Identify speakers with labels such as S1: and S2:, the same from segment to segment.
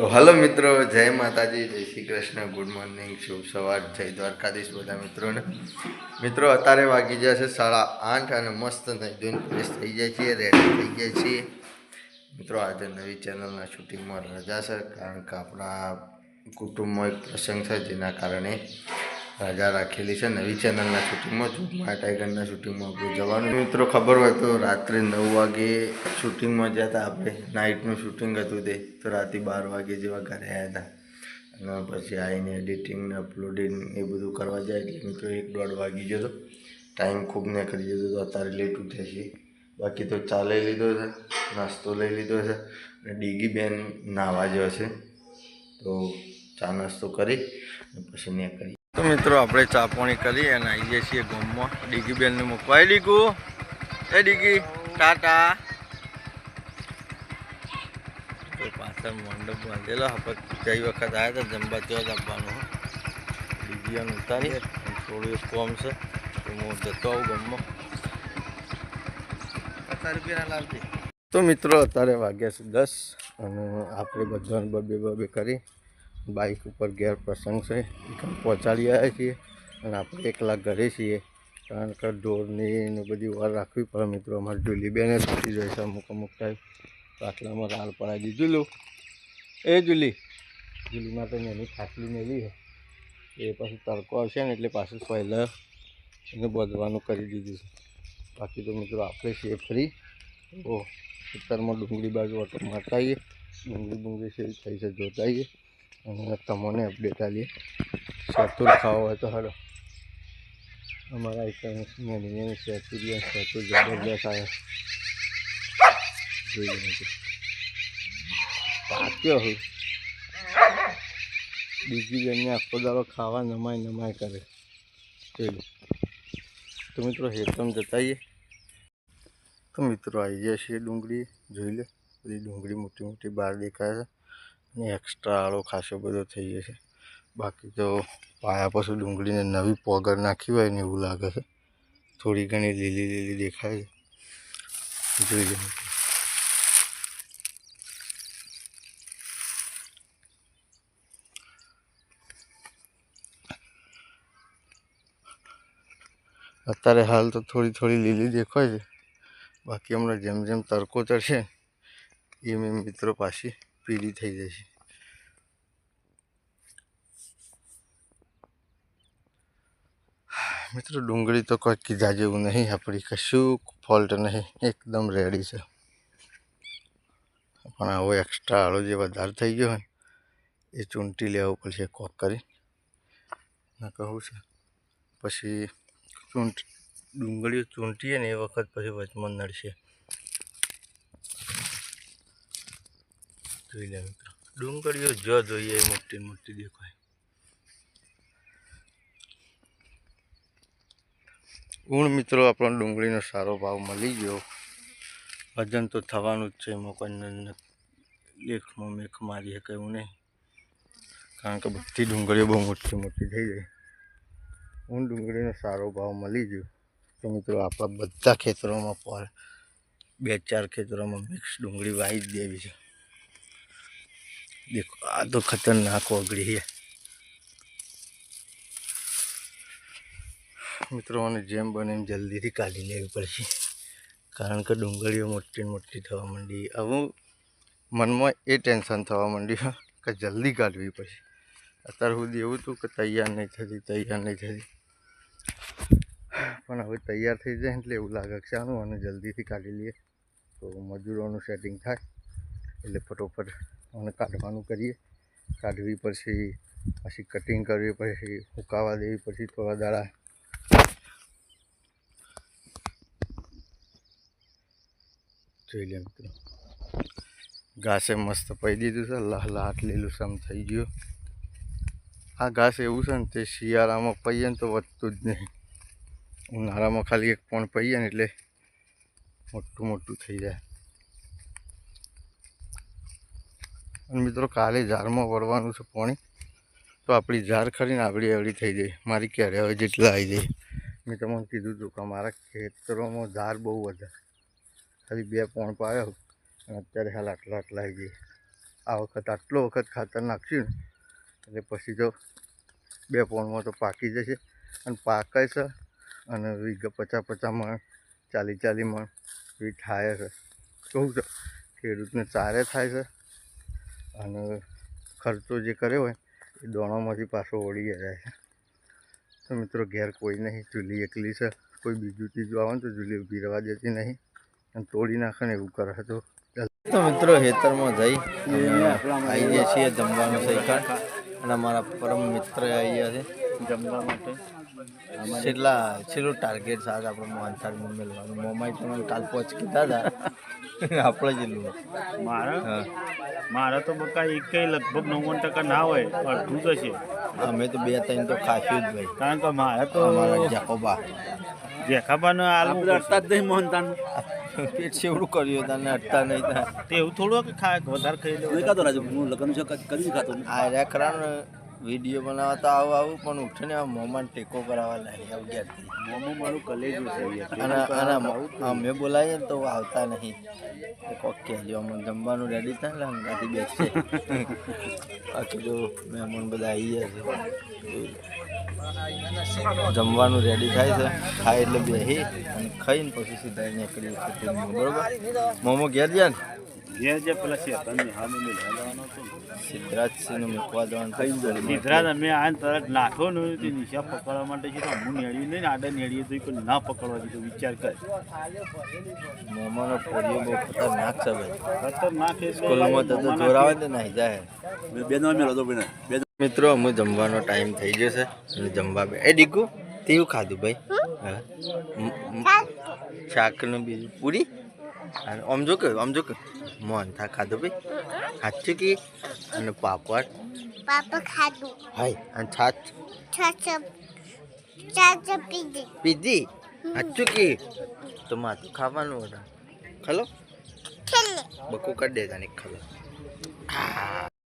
S1: તો હલો મિત્રો, જય માતાજી, જય શ્રી કૃષ્ણ, ગુડ મોર્નિંગ, શુભ સવાર, જય દ્વારકાધીશ બધા મિત્રોને. મિત્રો, અત્યારે વાગી જાય છે સાડા આઠ અને મસ્ત ધોઈને ફ્રેશ થઈ જાય છીએ રેડી થઈ જાય છીએ. મિત્રો, આજે નવી ચેનલના શૂટિંગમાં રજા છે, કારણ કે આપણા કુટુંબમાં એક પ્રસંગ છે, જેના કારણે રજા રાખેલી છે નવી ચેનલના શૂટિંગમાં મારા ટાઈગરના શૂટિંગમાં આપણે જવાનું. મિત્રો, ખબર હોય તો રાત્રે નવ વાગે શૂટિંગમાં જતા હતા આપણે. નાઇટનું શૂટિંગ હતું તે, તો રાતે બાર વાગે જેવા ઘરે આવ્યા હતા. અને પછી આવીને એડિટિંગ ને અપલોડિંગ એ બધું કરવા જાય એટલે મિત્રો એક દોઢ વાગી ગયો હતો. ટાઈમ ખૂબ ને કરી દીધો તો અત્યારે લેટ ઉઠે છે બાકી તો ચા લઈ લીધો છે, નાસ્તો લઈ લીધો છે. અને ડીગી બેન નાવા ગયો છે, તો ચા નાસ્તો કરી પછી નીકળી. તો મિત્રો, આપણે ચા પાણી કરી અને આવી જઈએ છીએ ગામમાં. ડીગી બેનને મૂકવા ડીગુ. એ ડીગી. ટાટા. તો પાછળ મંડપ બાંધેલો. આપણે ગઈ વખત આવ્યા હતા? જમવા ત્યાં જ આપવાનું. ડીગીઓને ઉતારી ઉતારીએ થોડું એક કોમ છે. તો હું જતો આવું ગામમાં. તો મિત્રો, અત્યારે વાગ્યા છે દસ. અને આપણે બધાને બબે બબે કરી. બાઇક ઉપર ઘેર પ્રસંગ છે. એ પહોંચાડી આવ્યા છીએ અને આપણે એકલા ઘરે છીએ. કારણ કે ઢોરની ને બધી વાર રાખવી પડે મિત્રો. અમારી જુલી બેને છૂટી જાય છે અમુક અમુક ટાઈમ પાટલામાં રાળ પડાવી દીધું. લો એ જુલી જુલીમાં તો એની ખાટલી મેલી છે. એ પછી તડકો આવશે ને એટલે પાછું પહેલાં એને બધવાનું કરી દીધું છે. બાકી તો મિત્રો આપણે છીએ ફ્રી તો ખેતરમાં ડુંગળી બાજુ ઓટો મારતા આવીએ. ડુંગળી ડુંગળી છે થઈ છે, જોતા આવીએ. અને તમને અપડેટ આવીએ સેતુર ખાવા હોય તો હાલો. અમારા એક મેની સેતુરિયા સેતુર જબરદસ્ત આવે જોઈ લેજો પાક્યો હું. બીજી બેનને આખો દાડો ખાવા નમાય નમાય કરે. પેલું તો મિત્રો હેતમ જતાઈએ તો મિત્રો આવી ગયા છીએ ડુંગળી. જોઈ લે. બધી ડુંગળી મોટી મોટી બહાર દેખાય છે. અને એક્સ્ટ્રા આળો ખાસો બધો થઈ જશે બાકી તો પાયા પછી ડુંગળીને નવી પોગર નાખી હોય ને એવું લાગે છે. થોડી ઘણી લીલી લીલી દેખાય છે. જોઈ લે. અત્યારે હાલ તો થોડી થોડી લીલી દેખાય છે. બાકી હમણાં જેમ જેમ તડકો ચડશે એમ એમ મિત્રો પાછી પીળી થઈ જશે. મિત્રો, ડુંગળી તો કોઈ કીધા જેવું નહીં આપણી કશું ફોલ્ટ નહીં, એકદમ રેડી છે. પણ આવો એક્સ્ટ્રા આળો જે વધારે થઈ ગયો હોય એ ચૂંટી લેવું પડશે કોક કરી. ને કહું છે, પછી ચૂંટ, ડુંગળીઓ ચૂંટીએ ને એ વખત પછી વચમાં નડશે. જોઈ લે મિત્રો. ડુંગળીઓ જો જોઈએ મોટી મોટી દેખાય. ગુણ મિત્રો, આપણો ડુંગળીનો સારો ભાવ મળી ગયો. વજન તો થવાનું જ છે, એમાં કોઈ લેખમાં મેખ મારી શકે એવું નહીં. કારણ કે બધી ડુંગળીઓ બહુ મોટી મોટી થઈ ગઈ. ઊન ડુંગળીનો સારો ભાવ મળી ગયો. તો મિત્રો, આપણા બધા ખેતરોમાં પર બે ચાર ખેતરોમાં મિક્સ ડુંગળી વાવી જ દેવી છે. દેખો, આ તો ખતરનાક ઓગળી છે. મિત્રોને જેમ બને એમ જલ્દીથી કાઢી લેવી પડશે. કારણ કે ડુંગળીઓ મોટી મોટી થવા માંડી. હવે મનમાં એ ટેન્શન થવા માંડ્યું કે જલ્દી કાઢવી પડશે. અત્યાર સુધી એવું હતું કે તૈયાર નહીં થતી, તૈયાર નહીં થતી. પણ હવે તૈયાર થઈ જાય એટલે એવું લાગે છે આનું અને જલ્દીથી કાઢી લઈએ. તો મજૂરોનું સેટિંગ થાય. એટલે ફટોફટ અને કાઢવાનું કરીએ. કાઢવી પછી પછી કટિંગ કરવી પછી, સુકાવા દેવી પછી થોડા દાડા. જોઈ લે મિત્રો. ઘાસે મસ્ત પડી દીધું છે. લાહ લાટ લીલું સમ થઈ ગયું. આ ઘાસ એવું છે ને, તે શિયાળામાં પહીએ ને તો વધતું જ નહીં. ઉનાળામાં ખાલી એક પણ પહીએ ને એટલે મોટું મોટું થઈ જાય. અને મિત્રો કાલે ઝાડમાં વળવાનું છે પાણી. તો આપણી ઝાડ ખરીને આવડી આવડી થઈ જાય. મારી ક્યારે હવે જેટલા આવી જાય. મેં તમને કીધું હતું કે મારા ખેતરોમાં ઝાડ બહુ વધારે. ખાલી બે પોણ પાયો અને અત્યારે હાલ આટલા આટલા આવી જાય. આ વખત આટલો વખત ખાતર નાખશું ને, એટલે પછી તો બે પોણમાં તો પાકી જશે. અને પાકે છે અને વીઘ પચાસ પચાસ મણ ચાલી ચાલી મણ એ થાય છે. કહું છે? ખેડૂતને ચારે થાય છે. અને ખર્ચો જે કર્યો હોય એ દોણામાંથી પાછો વળી જાય છે. તો મિત્રો ઘેર કોઈ નહીં ચૂલી એકલી છે. કોઈ બીજું ચીજ આવે ને તો ચૂલી ઊભી રહેવા દેતી નહીં. અને તોડી નાખે ને એવું કરે તો તો મિત્રો હેતરમાં જઈ આવી જઈએ છીએ જમવાનું સૈકાળ અને અમારા પરમ મિત્ર આવી ગયા છે.
S2: જમવા માટે.
S1: છેલ્લા છેલ્લું ટાર્ગેટ સાથે આપણે માનસાર મેળવાનું મોમાઈ તમે કાલ પહોંચ કીધા હતા. આપણે જેટલું
S2: મારા?
S1: હા.
S2: મારા તો બકા એક લગભગ નવ્વાણું ટકા ના હોય અડધું તો છે
S1: અમે તો બે ત્રણ તો ખાસ્યું જ ભાઈ
S2: કારણ કે મારા તો
S1: જેકોબા જાકોબા.
S2: જેખાબાનો આલુ
S3: અડતા જ નહીં મોહનતાન
S1: પેટ સેવડું કર્યું તને અટતા નહીં થાય.
S2: એવું થોડું કે વધારે ખાઈ લેવું
S3: ખાતો રાજુ હું લગ્ન છે કદી ખાતો
S1: આ રહ્યા ખરા ને વીડિયો બનાવતા આવું આવું પણ ઉઠીને આ મોમાં ટેકો કરાવવા લાગી અગિયારથી.
S2: મોમો મારું કલેજ
S1: અને અમે બોલાવીએ ને તો આવતા નહીં. ઓકે કોક કહેજો અમે જમવાનું રેડી થાય ને અંગાથી બેસશે બાકી જો મહેમાન બધા આવી ગયા છે. જમવાનું રેડી થાય છે. ખાય એટલે બેસી અને ખાઈને પછી સીધા નીકળી બરોબર? મોમો ઘેર જાય ને?
S2: જે જે પેલા છે તમે હામે મેં લેવાનો જવાનો સિદ્ધરાજ સિંહ
S1: સિદ્ધરાજસિંહને મૂકવા જવાનું થઈ જાય
S2: સિદ્ધરાજ તમે આ તરત નાખો ને તે નિશા પકડવા માટે છે તો હું નેડી નહીં ને આડે નેળીએ તો કોઈ ના પકડવા દીધો વિચાર કર
S1: મોમાનો ફોડિયો બહુ ખતરનાક છે ભાઈ
S2: ખતરનાક એટલે
S1: સ્કૂલમાં તો તો જોરાવે તો નહીં જાય
S3: બે- નો મેળો તો બેને. બે
S1: મિત્રો અમે જમવાનો ટાઈમ થઈ ગયો છે અને જમવા બે એ ડીકુ તેવું ખાધું ભાઈ શાકનું બીજું પૂરી અને આમ જો કે આમ જો કે મોહનથા ખાધું ભાઈ સાચું કે અને પાપડ
S4: પાપડ ખાધું
S1: હાય અને છાચ
S4: છાછ ચાચા પીધી
S1: પીધી સાચું કે તો માથું ખાવાનું હતા ખલો બકુ કરી દેતા ને ખલો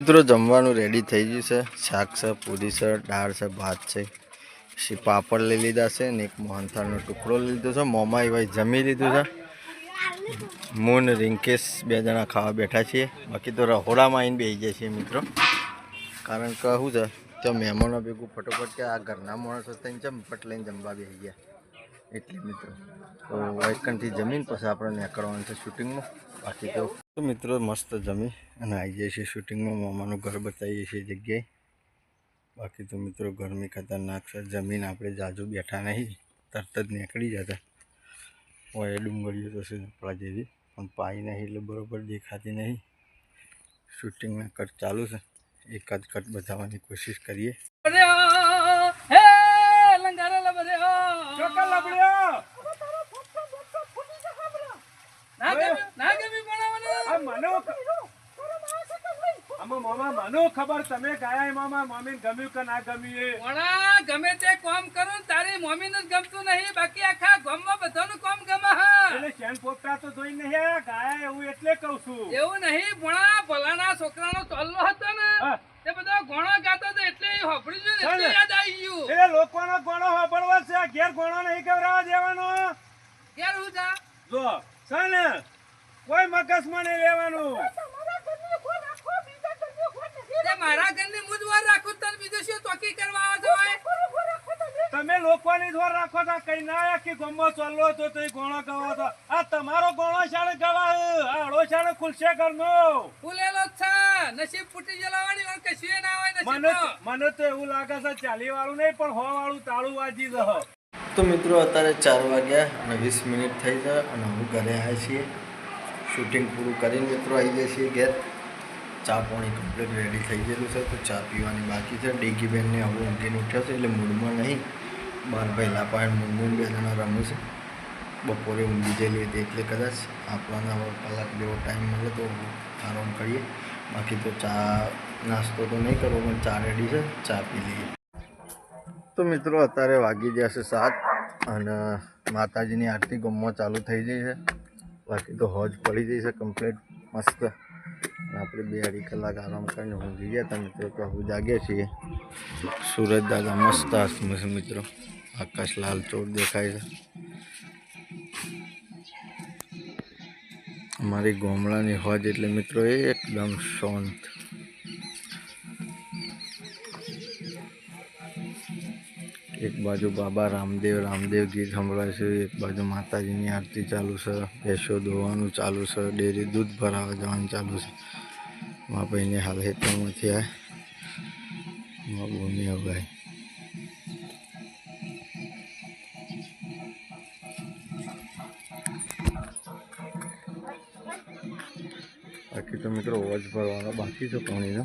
S1: મિત્રો જમવાનું રેડી થઈ ગયું છે શાક છે પૂરી છે દાળ છે ભાત છે પછી પાપડ લઈ લીધા છે ને એક મોહનથાળનો ટુકડો લઈ લીધો છે મોમાં ભાઈ જમી લીધું છે મૂન રિંકેશ બે જણા ખાવા બેઠા છીએ. બાકી તો રહોડામાં આવીને બેસી જાય છે મિત્રો. કારણ કે શું છે ત્યાં મહેમાનો ભેગું ફટોફટ કે આ ઘરના માણસો થઈને ચમ પટ લઈને જમવા બેસી ગયા. એટલે મિત્રો, તો વાઇકનથી જમીન પછી આપણે નીકળવાનું છે શૂટિંગમાં. બાકી તો તો મિત્રો, મસ્ત જમી અને આવી જાય છે શૂટિંગમાં. મામાનું ઘર બતાવીએ છીએ જગ્યાએ. બાકી તો મિત્રો, ગરમી ખતરનાક છે. જમીન આપણે જાજુ બેઠા નહીં. તરત જ નીકળી જતા. હોય ડુંગળીઓ તો છે આપણા જેવી. પણ પાઈ નહીં એટલે બરોબર દેખાતી નહીં. શૂટિંગના કટ ચાલુ છે. એકાદ કટ બતાવવાની કોશિશ કરીએ.
S5: આમાં મામા મને ખબર તમે ગાયા એ મામા મમ્મી ગમ્યું કે ના ગમ્યું એ?
S6: વણા ગમે તે કામ કરું તારી મમ્મી નું ગમતું નહીં બાકી આખા ગામમાં બધાનું કામ ગમે હા.
S5: એટલે શેન પોપટા તો જોઈ નહીં આયા. ગાયા એવું એટલે કહું છું.
S6: એવું નહીં ભણા ભલાના છોકરાનો ચોલ્લો હતો ને તે બધો ગોણો ગાતો એટલે ને એટલે યાદ આવી ગયું.
S5: એટલે લોકોનો ગોણો વાપરવો છે ઘેર ગોણો નહીં દેવાનો.
S6: ક્યારે હું જા?
S5: જો કોઈ મગજમાં નહીં લેવાનું
S6: મારા ઘરની હું જ વાર રાખું તને બીજું શું ચોકી કરવા આવો છો?
S5: તમે. લોકોની ધોર રાખો તો કઈ ના કે ગમો ચાલો તો તે ગોણો ગવો તો આ તમારો ગોણો શાળે ગવા આ અડો શાળે ખુલશે ઘરનો.
S6: ફૂલેલો જ છે નસીબ ફૂટી જલાવાની વાર કશું ના હોય
S5: મને
S6: નસીબ
S5: મને તો એવું લાગે છે ચાલી વાળું નહીં પણ હો વાળું તાળું વાજી દહ
S1: તો મિત્રો અત્યારે ચાર વાગ્યા અને વીસ મિનિટ થઈ જાય અને હું ઘરે આવ્યા છીએ. શૂટિંગ પૂરું કરીને મિત્રો આવી જાય છીએ ઘેર. ચા પાણી કમ્પ્લીટ રેડી થઈ ગયેલું છે, તો ચા પીવાની બાકી છે. ડેગી બેનને હવે ઊંઘીને ઉઠ્યા છે, એટલે મૂડમાં નહીં. બાર પહેલાં પણ મૂંગું બે જણા રમે છે. બપોરે ઊંઘી ગયેલી હતી એટલે કદાચ આપવાના હવે કલાક જેવો ટાઈમ મળે તો આરામ કરીએ. બાકી તો ચા નાસ્તો તો નહીં કરવો પણ ચા રેડી છે, ચા પી લઈએ. તો મિત્રો અત્યારે વાગી ગયા છે સાત અને માતાજીની આરતી ગમમાં ચાલુ થઈ ગઈ છે. બાકી તો હોજ પડી જઈ છે કમ્પ્લીટ મસ્ત. આપણે બે અઢી કલાક આરામ કરીને ઊંઘી ગયા હતા મિત્રો તો હું જાગ્યા છીએ. સુરત દાદા મસ્ત છે મિત્રો. આકાશ લાલ ચોર દેખાય છે. મારી ગોમડાની હોજ એટલે મિત્રો એકદમ શાંત. એક બાજુ બાબા રામદેવ રામદેવ ગીત સંભળાય છે, એક બાજુ માતાજીની આરતી ચાલુ છે ભેંસો ધોવાનું ચાલુ છે, ડેરી દૂધ ભરાવા જવાનું ચાલુ છે. મા ભાઈને હાલ હેતુમાંથી આ મા બોની હગાઈ બાકી તો મિત્રો, અવાજ ભરવાનો બાકી છે પાણીનો.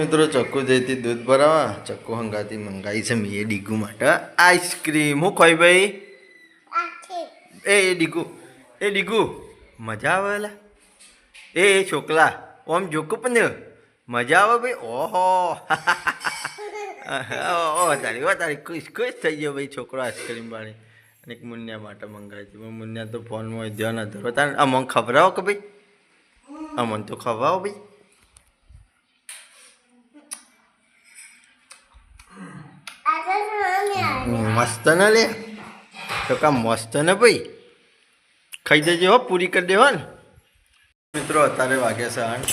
S1: મિત્રો ચક્કુ જઈથી દૂધ ભરાવા. ચક્કુ હંગાતી મંગાવી છે મેં એ ડીગુ માટે. આઈસ્ક્રીમ. હું ખોઈ ભાઈ? એ એ ડીગુ. એ ડીગુ. મજા આવે એ એ છોકલા ઓમ જોકું પણ મજા આવે ભાઈ? ઓહો. ઓ તારી ઓ તારી ખુશ ખુશ થઈ ગયો ભાઈ છોકરો આઈસ્ક્રીમ વાળી. અને એક મુન્યા માટે મંગાવી હતી પણ મુન્યા તો ફોનમાં ધ્યાન ન ધરો તારે અમને ખવડાવો કે ભાઈ? અમને તો ખવડાવો ભાઈ
S4: આગળ મમ્મી
S1: મસ્ત ને લે. તો કા મસ્ત ને ભાઈ. ખાઈ દેજે હો, પૂરી કરી દેવા ને. મિત્રો, અત્યારે વાગ્યા છે આઠ.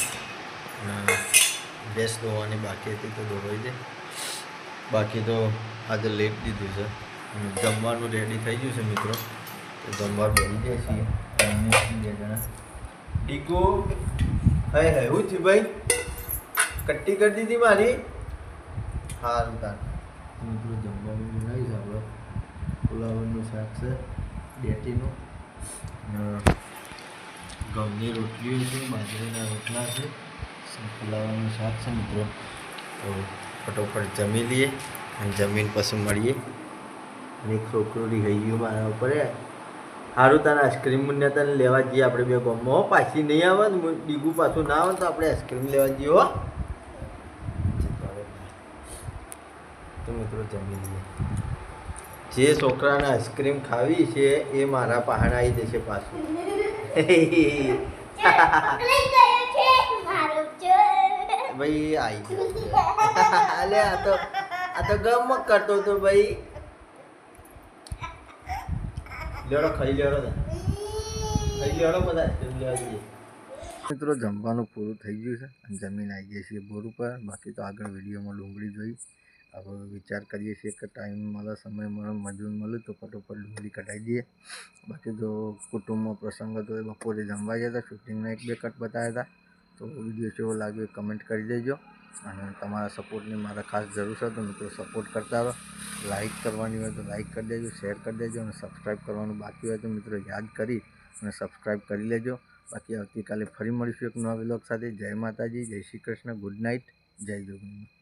S1: ગેસ ધોવાની બાકી હતી તો ધોવાઈ દે બાકી તો આજે લેટ દીધું છે. જમવાનું રેડી થઈ ગયું છે, મિત્રો. તો જમવા બની જાય છીએ. જણા. ડીકુ. હે હે હું થયું ભાઈ? કટ્ટી કરી દીધી મારી? સારું તાર. મિત્રો પુલાવનું શાક છે, બેટીનું. ઘઉંની રોટલીઓ છે, બાજરીના રોટલા છે પુલાવનું શાક છે મિત્રો. તો ફટોફટ જમી લઈએ અને જમીન પછી મળીએ. અને એક છોકરો રહી ગયું મારા ઉપર સારું તારે આઈસ્ક્રીમ ને તને લેવા જઈએ આપણે બે ગમો પાછી નહીં આવે ને, ડીગું પાછું ના આવે તો આપણે આઈસ્ક્રીમ લેવા જઈએ, હો. તો મિત્રો જમી લઈએ. જે છોકરાને આઈસ્ક્રીમ ખાવી છે એ મારા પહાડ આવી જશે પાછું. ભાઈ આવી ગયો. અલે આ તો આ તો ગમક કરતો હતો ભાઈ. લેડો ખાઈ લેડો ખાઈ લેડો બધા. આઈસ્ક્રીમ લેવા જઈએ. મિત્રો જમવાનું પૂરું થઈ ગયું છે અને જમીન આવી ગઈ છે બોર ઉપર. બાકી તો આગળ વિડીયોમાં ડુંગળી જોઈ. હવે વિચાર કરીએ છીએ કે ટાઈમ મળે, સમય મળે, મજૂર મળે, તો ફટોફટ ડુંગળી કટાઈ દઈએ. બાકી જો કુટુંબમાં પ્રસંગ હતો એ બપોરે જમવા ગયા હતા શૂટિંગના એક બે કટ બતાવ્યા હતા, તો વીડિયો કેવો લાગ્યો કમેન્ટ કરી દેજો. અને તમારા સપોર્ટની મારે ખાસ જરૂર છે, તો મિત્રો સપોર્ટ કરતા રહો. લાઇક કરવાની હોય તો લાઇક કરી દેજો શેર કરી દેજો, અને સબસ્ક્રાઈબ કરવાનું બાકી હોય તો મિત્રો યાદ કરી અને સબસ્ક્રાઈબ કરી લેજો. બાકી આવતીકાલે ફરી મળીશું એક નવા વિલોગ સાથે. જય માતાજી, જય શ્રી કૃષ્ણ ગુડ નાઇટ જય જોગણી